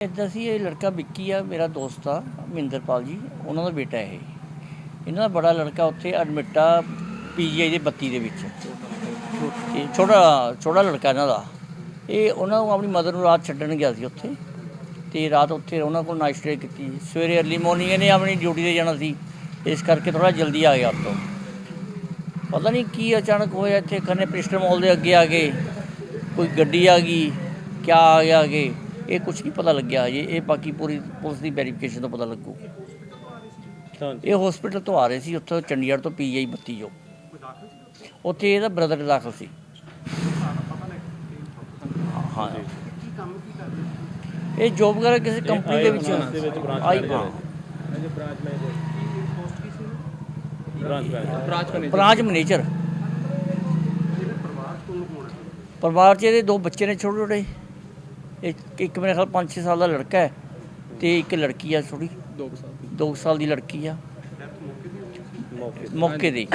ਇੱਦਾਂ ਸੀ, ਇਹ ਲੜਕਾ ਵਿੱਕੀ ਆ, ਮੇਰਾ ਦੋਸਤ ਆ ਮਹਿੰਦਰਪਾਲ ਜੀ, ਉਹਨਾਂ ਦਾ ਬੇਟਾ ਇਹ। ਇਹਨਾਂ ਦਾ ਬੜਾ ਲੜਕਾ ਉੱਥੇ ਐਡਮਿਟ ਆ ਪੀਜੀਆਈ ਦੇ 32 ਦੇ ਵਿੱਚ। ਇਹ ਛੋਟਾ ਛੋਟਾ ਲੜਕਾ ਇਹਨਾਂ ਦਾ। ਇਹ ਉਹਨਾਂ ਨੂੰ ਆਪਣੀ ਮਦਰ ਨੂੰ ਰਾਤ ਛੱਡਣ ਗਿਆ ਸੀ ਉੱਥੇ ਤੇ ਰਾਤ ਉੱਥੇ ਉਹਨਾਂ ਕੋਲ ਨਾਈਟ ਸਟੇ ਕੀਤੀ। ਸਵੇਰੇ ਅਰਲੀ ਮਾਰਨਿੰਗ ਇਹਨੇ ਆਪਣੀ ਡਿਊਟੀ ਤੇ ਜਾਣਾ ਸੀ। ਇਸ ਕਰਕੇ ਥੋੜਾ ਜਲਦੀ ਆ ਗਿਆ ਉੱਥੋਂ। ਪਤਾ ਨਹੀਂ ਕੀ ਅਚਾਨਕ ਹੋਇਆ, ਇੱਥੇ ਖੰਨੇ ਪ੍ਰਿਸਟਰ ਮਾਲ ਦੇ ਅੱਗੇ ਆ ਗਏ ਕੋਈ ਗੱਡੀ ਆ ਗਈ, ਕਿਆ ਆ ਗਿਆ ਅੱਗੇ। ਇਹ ਕੁਝ ਨਹੀਂ ਪਤਾ ਲੱਗਿਆ ਹਜੇ ਇਹ ਬਾਕੀ ਪੂਰੀ ਪੁਲਿਸ ਦੀ ਵੈਰੀਫਿਕੇਸ਼ਨ ਤੋਂ ਪਤਾ ਲੱਗੂ। ਇਹ ਹਸਪੀਟਲ ਤੋਂ ਆ ਰਹੇ ਸੀ ਉੱਥੋਂ ਚੰਡੀਗੜ੍ਹ ਤੋਂ ਪੀਜੀਆਈ 32 ਜੋ। ਉੱਥੇ ਇਹਦਾ ਬ੍ਰਦਰ ਦਾਖਲ ਸੀ। ਹਾਂ। ਇਹ ਜੋਬ ਵਗੈਰਾ ਕਿਸੇ ਕੰਪਨੀ ਦੇ ਵਿੱਚ? ਆਈ ਹਾਂ ਬ੍ਰਾਂਚ ਮੈਨੇਜਰ ਬ੍ਰਾਂਚ ਮੈਨੇਜਰ ਪਰਿਵਾਰ 'ਚ ਇਹਦੇ ਦੋ ਬੱਚੇ ਨੇ ਛੋਟੇ ਛੋਟੇ ਇੱਕ ਇੱਕ ਮੇਰੇ ਖਿਆਲ 5-6 ਸਾਲ ਦਾ ਲੜਕਾ ਹੈ ਤੇ ਇੱਕ ਲੜਕੀ ਆ ਥੋੜੀ 2 ਸਾਲ 2 ਸਾਲ ਦੀ ਲੜਕੀ ਆ। ਮੌਕੇ ਮੌਕੇ ਦੀ।